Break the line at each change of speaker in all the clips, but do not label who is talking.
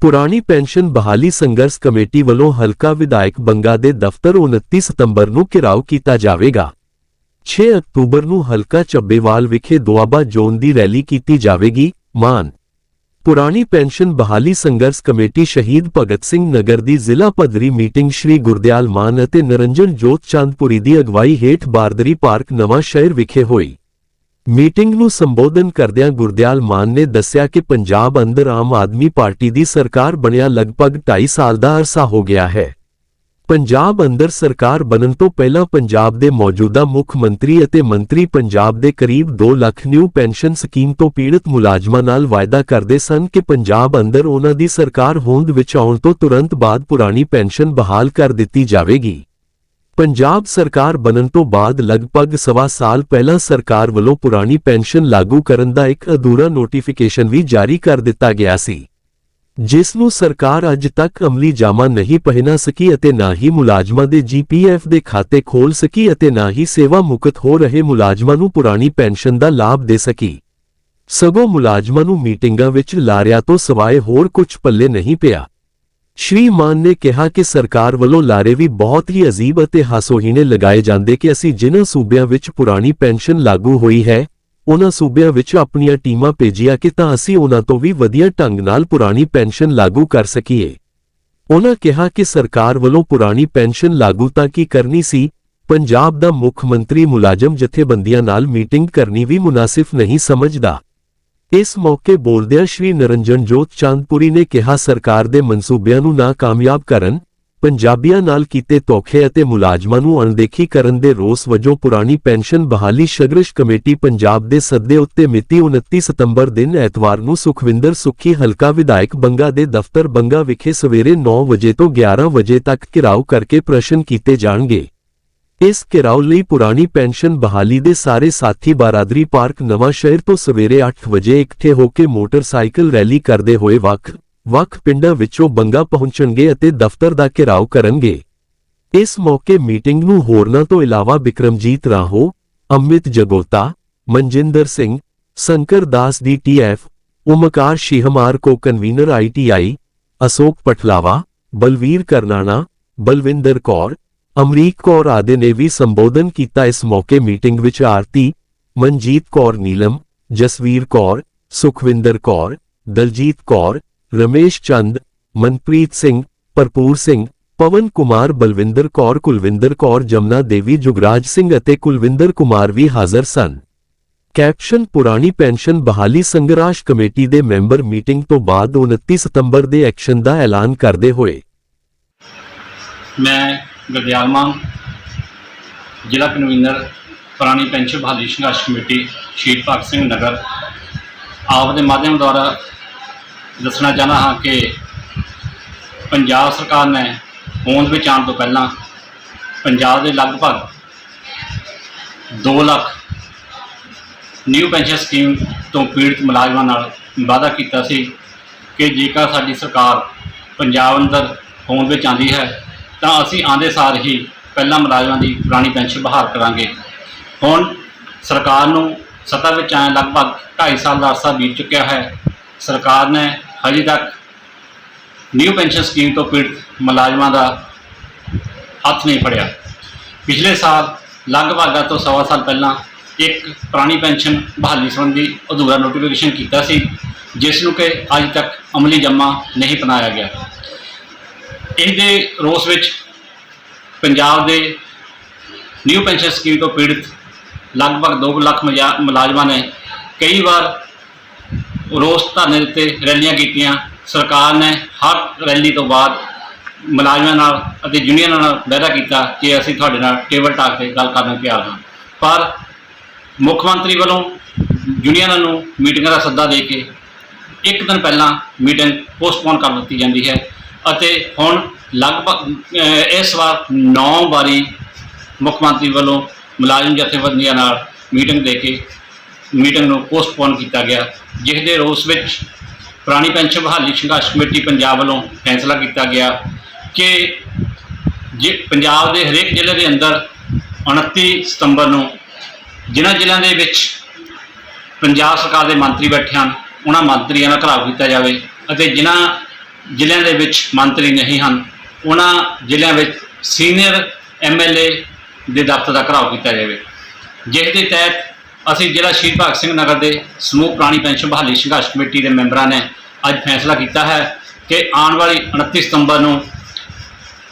ਪੁਰਾਣੀ ਪੈਨਸ਼ਨ ਬਹਾਲੀ ਸੰਘਰਸ਼ ਕਮੇਟੀ ਵੱਲੋਂ ਹਲਕਾ ਵਿਧਾਇਕ ਬੰਗਾ ਦੇ ਦਫ਼ਤਰ 29 ਸਤੰਬਰ ਨੂੰ ਘਿਰਾਓ ਕੀਤਾ ਜਾਵੇਗਾ। 6 ਅਕਤੂਬਰ ਨੂੰ ਹਲਕਾ ਚੱਬੇਵਾਲ ਵਿਖੇ ਦੁਆਬਾ ਜ਼ੋਨ ਦੀ ਰੈਲੀ ਕੀਤੀ ਜਾਵੇਗੀ। ਮਾਨ ਪੁਰਾਣੀ ਪੈਨਸ਼ਨ ਬਹਾਲੀ ਸੰਘਰਸ਼ ਕਮੇਟੀ ਸ਼ਹੀਦ ਭਗਤ ਸਿੰਘ ਨਗਰ ਦੀ ਜ਼ਿਲ੍ਹਾ ਪੱਧਰੀ ਮੀਟਿੰਗ ਸ਼੍ਰੀ ਗੁਰਦਿਆਲ ਮਾਨ ਅਤੇ ਨਰਿੰਜਨ ਜੋਤ ਚੰਦਪੁਰੀ ਦੀ ਅਗਵਾਈ ਹੇਠ ਬਾਰਦਰੀ ਪਾਰਕ ਨਵਾਂ ਸ਼ਹਿਰ ਵਿਖੇ ਹੋਈ। ਮੀਟਿੰਗ ਨੂੰ ਸੰਬੋਧਨ ਕਰਦਿਆਂ ਗੁਰਦਿਆਲ ਮਾਨ ਨੇ ਦੱਸਿਆ ਕਿ ਪੰਜਾਬ ਅੰਦਰ ਆਮ ਆਦਮੀ ਪਾਰਟੀ ਦੀ ਸਰਕਾਰ ਬਣਿਆ ਲਗਭਗ 2.5 ਸਾਲ ਦਾ ਅਰਸਾ ਹੋ ਗਿਆ ਹੈ। ਪੰਜਾਬ ਅੰਦਰ ਸਰਕਾਰ ਬਣਨ ਤੋਂ ਪਹਿਲਾਂ ਪੰਜਾਬ ਦੇ ਮੌਜੂਦਾ ਮੁੱਖ ਮੰਤਰੀ ਅਤੇ ਮੰਤਰੀ ਪੰਜਾਬ ਦੇ ਕਰੀਬ 2 ਲੱਖ ਨਿਊ ਪੈਨਸ਼ਨ ਸਕੀਮ ਤੋਂ ਪੀੜਤ ਮੁਲਾਜ਼ਮਾਂ ਨਾਲ ਵਾਅਦਾ ਕਰਦੇ ਸਨ ਕਿ ਪੰਜਾਬ ਅੰਦਰ ਉਹਨਾਂ ਦੀ ਸਰਕਾਰ ਹੋਂਦ ਵਿੱਚ ਆਉਣ ਤੋਂ ਤੁਰੰਤ ਬਾਅਦ ਪੁਰਾਣੀ ਪੈਨਸ਼ਨ ਬਹਾਲ ਕਰ ਦਿੱਤੀ ਜਾਵੇਗੀ। ਪੰਜਾਬ ਸਰਕਾਰ ਬਣਨ ਤੋਂ ਬਾਅਦ ਲਗਭਗ ਸਵਾ ਸਾਲ ਪਹਿਲਾਂ ਸਰਕਾਰ ਵੱਲੋਂ ਪੁਰਾਣੀ ਪੈਨਸ਼ਨ ਲਾਗੂ ਕਰਨ ਦਾ ਇੱਕ ਅਧੂਰਾ ਨੋਟੀਫਿਕੇਸ਼ਨ ਵੀ ਜਾਰੀ ਕਰ ਦਿੱਤਾ ਗਿਆ ਸੀ, ਜਿਸ ਨੂੰ ਸਰਕਾਰ ਅੱਜ ਤੱਕ ਅਮਲੀ ਜਾਮਾ ਨਹੀਂ ਪਹਿਨਾ ਸਕੀ ਅਤੇ ਨਾ ਹੀ ਮੁਲਾਜ਼ਮਾਂ ਦੇ ਜੀਪੀਐਫ ਦੇ ਖਾਤੇ ਖੋਲ ਸਕੀ ਅਤੇ ਨਾ ਹੀ ਸੇਵਾ ਮੁਕਤ ਹੋ ਰਹੇ ਮੁਲਾਜ਼ਮਾਂ ਨੂੰ ਪੁਰਾਣੀ ਪੈਨਸ਼ਨ ਦਾ ਲਾਭ ਦੇ ਸਕੀ। ਸਗੋਂ ਮੁਲਾਜ਼ਮਾਂ ਨੂੰ ਮੀਟਿੰਗਾਂ ਵਿੱਚ ਲਾਰਿਆਂ ਤੋਂ ਸਵਾਏ ਹੋਰ ਕੁਝ ਪੱਲੇ ਨਹੀਂ ਪਿਆ। ਸ਼੍ਰੀ ਮਾਨ ਨੇ ਕਿਹਾ ਕਿ ਸਰਕਾਰ ਵੱਲੋਂ ਲਾਰੇ ਵੀ ਬਹੁਤ ਹੀ ਅਜੀਬ ਅਤੇ ਹਾਸੋਹੀਣੇ ਲਗਾਏ ਜਾਂਦੇ ਕਿ ਅਸੀਂ ਜਿਨ੍ਹਾਂ ਸੂਬਿਆਂ ਵਿੱਚ ਪੁਰਾਣੀ ਪੈਨਸ਼ਨ ਲਾਗੂ ਹੋਈ ਹੈ, ਉਹਨਾਂ ਸੂਬਿਆਂ ਵਿੱਚ ਆਪਣੀਆਂ ਟੀਮਾਂ ਭੇਜੀਆਂ ਕਿ ਤਾਂ ਅਸੀਂ ਉਹਨਾਂ ਤੋਂ ਵੀ ਵਧੀਆ ਢੰਗ ਨਾਲ ਪੁਰਾਣੀ ਪੈਨਸ਼ਨ ਲਾਗੂ ਕਰ ਸਕੀਏ। ਉਹਨਾਂ ਕਿਹਾ ਕਿ ਸਰਕਾਰ ਵੱਲੋਂ ਪੁਰਾਣੀ ਪੈਨਸ਼ਨ ਲਾਗੂ ਤਾਂ ਕੀ ਕਰਨੀ ਸੀ, ਪੰਜਾਬ ਦਾ ਮੁੱਖ ਮੰਤਰੀ ਮੁਲਾਜ਼ਮ ਜਥੇਬੰਦੀਆਂ ਨਾਲ ਮੀਟਿੰਗ ਕਰਨੀ ਵੀ ਮੁਨਾਸਿਫ ਨਹੀਂ ਸਮਝਦਾ। ਇਸ ਮੌਕੇ ਬੋਲਦਿਆਂ ਸ਼੍ਰੀ ਨਰਿੰਜਨ ਜੋਤ ਚੰਦਪੁਰੀ ਨੇ ਕਿਹਾ, ਸਰਕਾਰ ਦੇ ਮਨਸੂਬਿਆਂ ਨੂੰ ਨਾਕਾਮਯਾਬ ਕਰਨ, ਪੰਜਾਬੀਆਂ ਨਾਲ ਕੀਤੇ ਧੋਖੇ ਅਤੇ ਮੁਲਾਜ਼ਮਾਂ ਨੂੰ ਅਣਦੇਖੀ ਕਰਨ ਦੇ ਰੋਸ ਵਜੋਂ ਪੁਰਾਣੀ ਪੈਨਸ਼ਨ ਬਹਾਲੀ ਸੰਘਰਸ਼ ਕਮੇਟੀ ਪੰਜਾਬ ਦੇ ਸੱਦੇ ਉੱਤੇ ਮਿਤੀ 29 ਸਤੰਬਰ ਦਿਨ ਐਤਵਾਰ ਨੂੰ ਸੁਖਵਿੰਦਰ ਸੁੱਖੀ ਹਲਕਾ ਵਿਧਾਇਕ ਬੰਗਾ ਦੇ ਦਫ਼ਤਰ ਬੰਗਾ ਵਿਖੇ ਸਵੇਰੇ 9 ਵਜੇ ਤੋਂ 11 ਵਜੇ ਤੱਕ ਘਿਰਾਓ ਕਰਕੇ ਪ੍ਰਸ਼ਨ ਕੀਤੇ ਜਾਣਗੇ। ਇਸ ਘਿਰਾਓ ਲਈ ਪੁਰਾਣੀ ਪੈਨਸ਼ਨ ਬਹਾਲੀ ਦੇ ਸਾਰੇ ਸਾਥੀ ਬਾਰਾਦਰੀ ਪਾਰਕ ਨਵਾਂ ਸ਼ਹਿਰ ਤੋਂ ਸਵੇਰੇ 8 ਵਜੇ ਇਕੱਠੇ ਹੋ ਕੇ ਮੋਟਰਸਾਈਕਲ ਰੈਲੀ ਕਰਦੇ ਹੋਏ ਵੱਖ ਵੱਖ ਪਿੰਡਾਂ ਵਿੱਚੋਂ ਬੰਗਾ ਪਹੁੰਚਣਗੇ ਅਤੇ ਦਫ਼ਤਰ ਦਾ ਘਿਰਾਓ ਕਰਨਗੇ। ਇਸ ਮੌਕੇ ਮੀਟਿੰਗ ਨੂੰ ਹੋਰਨਾਂ ਤੋਂ ਇਲਾਵਾ ਬਿਕਰਮਜੀਤ ਰਾਹੋ ਅਮਿਤ ਜਗੋਤਾ, ਮਨਜਿੰਦਰ ਸਿੰਘ, ਸੰਕਰ ਦਾਸ ਦੀ ਟੀਐਫ Omkar ਸ਼ਿਹਮਾਰ co convener ITI Ashok Pathlawa, Balbir Karnana, Balwinder Kaur Amrik Kaur ਆਦਿ ਨੇ ਵੀ ਸੰਬੋਧਨ ਕੀਤਾ। ਇਸ ਮੌਕੇ ਮੀਟਿੰਗ ਵਿੱਚ ਆਰਤੀ ਮਨਜੀਤ ਕੌਰ ਨੀਲਮ, ਜਸਵੀਰ ਕੌਰ, ਸੁਖਵਿੰਦਰ ਕੌਰ, ਦਲਜੀਤ ਕੌਰ, ਰਮੇਸ਼ ਚੰਦ, ਮਨਪ੍ਰੀਤ ਸਿੰਘ, ਭਰਪੂਰ ਸਿੰਘ, ਪਵਨ ਕੁਮਾਰ, ਬਲਵਿੰਦਰ ਕੌਰ, ਕੁਲਵਿੰਦਰ ਕੌਰ, ਜਮਨਾ ਦੇਵੀ, ਜੁਗਰਾਜ ਸਿੰਘ ਅਤੇ ਕੁਲਵਿੰਦਰ ਕੁਮਾਰ ਵੀ ਹਾਜ਼ਰ ਸਨ। ਕੈਪਸ਼ਨ ਪੁਰਾਣੀ ਪੈਨਸ਼ਨ ਬਹਾਲੀ ਸੰਘਰਾਸ਼ ਕਮੇਟੀ ਦੇ ਮੈਂਬਰ ਮੀਟਿੰਗ ਤੋਂ ਬਾਅਦ 29 ਸਤੰਬਰ ਦੇ ਐਕਸ਼ਨ ਦਾ ਐਲਾਨ ਕਰਦੇ ਹੋਏ
ਮੈਂ ਗੁਰਦਿਆਲ ਮਾਨ ਜ਼ਿਲ੍ਹਾ ਕਨਵੀਨਰ, ਪੁਰਾਣੀ ਪੈਨਸ਼ਨ ਬਹਾਲੀ ਸੰਘਰਸ਼ ਕਮੇਟੀ, ਸ਼ਹੀਦ ਭਗਤ ਸਿੰਘ ਨਗਰ। ਆਪ ਦੇ ਮਾਧਿਅਮ ਦੁਆਰਾ ਦੱਸਣਾ ਚਾਹੁੰਦਾ ਹਾਂ ਕਿ ਪੰਜਾਬ ਸਰਕਾਰ ਨੇ ਹੋਂਦ ਵਿੱਚ ਆਉਣ ਤੋਂ ਪਹਿਲਾਂ ਪੰਜਾਬ ਦੇ ਲਗਭਗ 2 ਲੱਖ ਨਿਊ ਪੈਨਸ਼ਨ ਸਕੀਮ ਤੋਂ ਪੀੜਤ ਮੁਲਾਜ਼ਮਾਂ ਨਾਲ ਵਾਅਦਾ ਕੀਤਾ ਸੀ ਕਿ ਜੇਕਰ ਸਾਡੀ ਸਰਕਾਰ ਪੰਜਾਬ ਅੰਦਰ ਹੋਂਦ ਵਿੱਚ ਆਂਦੀ ਹੈ ਤਾਂ ਅਸੀਂ ਆਂਦੇ ਸਾਰ ਹੀ ਪਹਿਲਾਂ ਮੁਲਾਜ਼ਮਾਂ ਦੀ ਪੁਰਾਣੀ ਪੈਨਸ਼ਨ ਬਹਾਲ ਕਰਾਂਗੇ। ਹੁਣ ਸਰਕਾਰ ਨੂੰ ਸੱਤਾ ਵਿੱਚ ਆਏ ਲਗਭਗ 2.5 ਸਾਲ ਦਾ ਅਰਸਾ ਬੀਤ ਚੁੱਕਿਆ ਹੈ। ਸਰਕਾਰ ਨੇ ਹਜੇ ਤੱਕ ਨਿਊ ਪੈਨਸ਼ਨ ਸਕੀਮ ਤੋਂ ਪੀੜਤ ਮੁਲਾਜ਼ਮਾਂ ਦਾ ਹੱਥ ਨਹੀਂ ਫੜਿਆ। ਪਿਛਲੇ ਸਾਲ ਲਗਭਗ ਅੱਜ ਤੋਂ ਸਵਾ ਸਾਲ ਪਹਿਲਾਂ ਇੱਕ ਪੁਰਾਣੀ ਪੈਨਸ਼ਨ ਬਹਾਲੀ ਸੰਬੰਧੀ ਅਧੂਰਾ ਨੋਟੀਫਿਕੇਸ਼ਨ ਕੀਤਾ ਸੀ, ਜਿਸ ਨੂੰ ਕਿ ਅੱਜ ਤੱਕ ਅਮਲੀ ਜਮਾ ਨਹੀਂ ਬਣਾਇਆ ਗਿਆ। ਇਸ ਦੇ ਰੋਸ ਵਿੱਚ ਪੰਜਾਬ ਦੇ ਨਿਊ ਪੈਨਸ਼ਨ ਸਕੀਮ ਤੋਂ ਪੀੜਤ ਲਗਭਗ 2 ਲੱਖ ਮੁਜਾ- ਮੁਲਾਜ਼ਮਾਂ ਨੇ ਕਈ ਵਾਰ ਰੋਸ ਧਰਨੇ ਦਿੱਤੇ ਰੈਲੀਆਂ ਕੀਤੀਆਂ। ਸਰਕਾਰ ਨੇ ਹਰ ਰੈਲੀ ਤੋਂ ਬਾਅਦ ਮੁਲਾਜ਼ਮਾਂ ਨਾਲ ਅਤੇ ਯੂਨੀਅਨਾਂ ਨਾਲ ਵਾਅਦਾ ਕੀਤਾ ਕਿ ਅਸੀਂ ਤੁਹਾਡੇ ਨਾਲ ਟੇਬਲ ਟਾਕ ਤੇ ਗੱਲ ਕਰਨ ਨੂੰ ਤਿਆਰ ਹਾਂ। ਪਰ ਮੁੱਖ ਮੰਤਰੀ ਵੱਲੋਂ ਯੂਨੀਅਨਾਂ ਨੂੰ ਮੀਟਿੰਗਾਂ ਦਾ ਸੱਦਾ ਦੇ ਕੇ ਇੱਕ ਦਿਨ ਪਹਿਲਾਂ ਮੀਟਿੰਗ ਪੋਸਟਪੋਨ ਕਰ ਦਿੱਤੀ ਜਾਂਦੀ ਹੈ। ਅਤੇ ਹੁਣ ਲਗਭਗ ਇਸ ਵਾਰ 9 ਵਾਰੀ ਮੁੱਖ ਮੰਤਰੀ ਵੱਲੋਂ ਮੁਲਾਜ਼ਮ ਜਥੇਬੰਦੀਆਂ ਨਾਲ ਮੀਟਿੰਗ ਦੇ ਕੇ ਮੀਟਿੰਗ ਨੂੰ ਪੋਸਟਪੋਨ ਕੀਤਾ ਗਿਆ ਜਿਸ ਦੇ ਰੋਸ ਵਿੱਚ ਪੁਰਾਣੀ ਪੈਨਸ਼ਨ ਬਹਾਲੀ ਸੰਘਰਸ਼ ਕਮੇਟੀ ਪੰਜਾਬ ਵੱਲੋਂ ਫੈਸਲਾ ਕੀਤਾ ਗਿਆ ਕਿ ਜੇ ਪੰਜਾਬ ਦੇ ਹਰੇਕ ਜ਼ਿਲ੍ਹੇ ਦੇ ਅੰਦਰ 29 ਸਤੰਬਰ ਨੂੰ ਜਿਨ੍ਹਾਂ ਜ਼ਿਲ੍ਹਿਆਂ ਦੇ ਵਿੱਚ ਪੰਜਾਬ ਸਰਕਾਰ ਦੇ ਮੰਤਰੀ ਬੈਠੇ ਹਨ, ਉਹਨਾਂ ਮੰਤਰੀਆਂ ਦਾ ਘਰਾਓ ਕੀਤਾ ਜਾਵੇ ਅਤੇ ਜਿਨ੍ਹਾਂ ਜ਼ਿਲ੍ਹਿਆਂ ਦੇ ਵਿੱਚ ਮੰਤਰੀ ਨਹੀਂ ਹਨ। ਉਹਨਾਂ ਜ਼ਿਲ੍ਹਿਆਂ ਵਿੱਚ ਸੀਨੀਅਰ ਐਮਐਲਏ ਦੇ ਦਫ਼ਤਰ ਦਾ ਘਰਾਓ ਕੀਤਾ ਜਾਵੇ। ਜਿਸ ਦੇ ਤਹਿਤ ਅਸੀਂ ਜ਼ਿਲ੍ਹਾ ਸ਼ਹੀਦ ਭਗਤ ਸਿੰਘ ਨਗਰ ਦੇ ਸਮੂਹ ਪੁਰਾਣੀ ਪੈਨਸ਼ਨ ਬਹਾਲੀ ਸੰਘਰਸ਼ ਕਮੇਟੀ ਦੇ ਮੈਂਬਰਾਂ ਨੇ ਅੱਜ ਫੈਸਲਾ ਕੀਤਾ ਹੈ ਕਿ ਆਉਣ ਵਾਲੀ 29 ਸਤੰਬਰ ਨੂੰ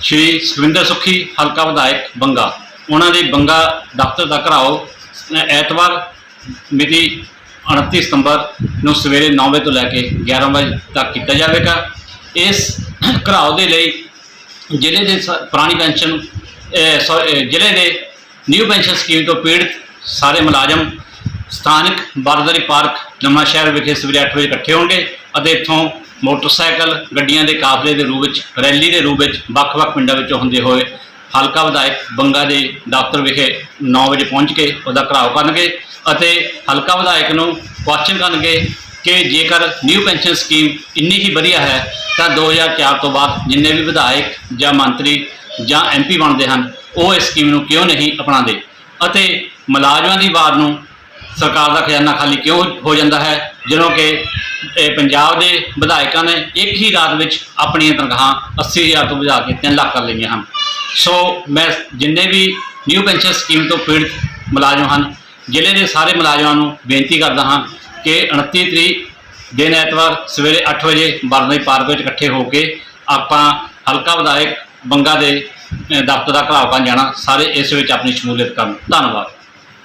ਸ਼੍ਰੀ ਸੁਖਵਿੰਦਰ ਸੁੱਖੀ, ਹਲਕਾ ਵਿਧਾਇਕ ਬੰਗਾ, ਉਹਨਾਂ ਦੇ ਬੰਗਾ ਦਫ਼ਤਰ ਦਾ ਘਰਾਓ ਐਤਵਾਰ ਮਿਤੀ 29 ਸਤੰਬਰ ਨੂੰ ਸਵੇਰੇ 9 ਵਜੇ ਤੋਂ ਲੈ ਕੇ 11 ਵਜੇ ਤੱਕ ਕੀਤਾ ਜਾਵੇਗਾ। ਇਸ ਘਰਾਓ ਦੇ ਲਈ ਜ਼ਿਲ੍ਹੇ ਦੇ ਸ- ਪੁਰਾਣੀ ਪੈਨਸ਼ਨ ਅਹ, ਜ਼ਿਲ੍ਹੇ ਦੇ ਨਿਊ ਪੈਨਸ਼ਨ ਸਕੀਮ ਤੋਂ ਪੀੜਤ ਸਾਰੇ ਮੁਲਾਜ਼ਮ ਸਥਾਨਕ ਬਾਰਦਰੀ ਪਾਰਕ ਨਵਾਂ ਸ਼ਹਿਰ ਵਿਖੇ ਸਵੇਰੇ 8 ਵਜੇ ਇਕੱਠੇ ਹੋਣਗੇ ਅਤੇ ਇੱਥੋਂ ਮੋਟਰਸਾਈਕਲ ਗੱਡੀਆਂ ਦੇ ਕਾਫਲੇ ਦੇ ਰੂਪ ਵਿੱਚ ਰੈਲੀ ਦੇ ਰੂਪ ਵਿੱਚ ਵੱਖ-ਵੱਖ ਪਿੰਡਾਂ ਵਿੱਚੋਂ ਹੁੰਦੇ ਹੋਏ ਹਲਕਾ ਵਿਧਾਇਕ ਬੰਗਾ ਦੇ ਦਫ਼ਤਰ ਵਿਖੇ 9 ਵਜੇ ਪਹੁੰਚ ਕੇ ਉਹਦਾ ਘਰਾਓ ਕਰਨਗੇ ਅਤੇ ਹਲਕਾ ਵਿਧਾਇਕ ਨੂੰ ਕੁਐਸਚਨ ਕਰਨਗੇ ਕਿ ਜੇਕਰ ਨਿਊ ਪੈਨਸ਼ਨ ਸਕੀਮ ਇੰਨੀ ਹੀ ਵਧੀਆ ਹੈ, ਤਾਂ 2004 ਤੋਂ ਬਾਅਦ ਜਿੰਨੇ ਵੀ ਵਿਧਾਇਕ ਜਾਂ ਮੰਤਰੀ ਜਾਂ ਐਮਪੀ ਬਣਦੇ ਹਨ, ਉਹ ਇਸ ਸਕੀਮ ਨੂੰ ਕਿਉਂ ਨਹੀਂ ਅਪਣਾਉਂਦੇ? ਅਤੇ ਮੁਲਾਜ਼ਮਾਂ ਦੀ ਵਾਰ ਨੂੰ ਸਰਕਾਰ ਦਾ ਖਜ਼ਾਨਾ ਖਾਲੀ ਕਿਉਂ ਹੋ ਜਾਂਦਾ ਹੈ? ਜਦੋਂ ਕਿ ਪੰਜਾਬ ਦੇ ਵਿਧਾਇਕਾਂ ਨੇ ਇੱਕ ਹੀ ਰਾਤ ਵਿੱਚ ਆਪਣੀਆਂ ਤਨਖਾਹਾਂ 80000 ਤੋਂ ਵਧਾ ਕੇ 3 ਲੱਖ ਕਰ ਲਈਆਂ ਹਨ। ਸੋ ਮੈਂ ਜਿੰਨੇ ਵੀ ਨਿਊ ਪੈਨਸ਼ਨ ਸਕੀਮ ਤੋਂ ਪੀੜਤ ਮੁਲਾਜ਼ਮ ਹਨ, ਜ਼ਿਲ੍ਹੇ ਦੇ ਸਾਰੇ ਮੁਲਾਜ਼ਮਾਂ ਨੂੰ ਬੇਨਤੀ ਕਰਦਾ ਹਾਂ ਕਿ 29 ਤਰੀਕ ਦਿਨ ਐਤਵਾਰ ਸਵੇਰੇ 8 ਵਜੇ ਬਰਨਾਈ ਪਾਰਕ ਵਿੱਚ ਇਕੱਠੇ ਹੋ ਕੇ ਆਪਾਂ ਹਲਕਾ ਵਿਧਾਇਕ ਬੰਗਾ ਦੇ ਦਫ਼ਤਰ ਦਾ ਘਰਾਓ ਕਰਨ ਜਾਣਾ, ਸਾਰੇ ਇਸ ਵਿੱਚ ਆਪਣੀ ਸ਼ਮੂਲੀਅਤ ਕਰਨ। ਧੰਨਵਾਦ।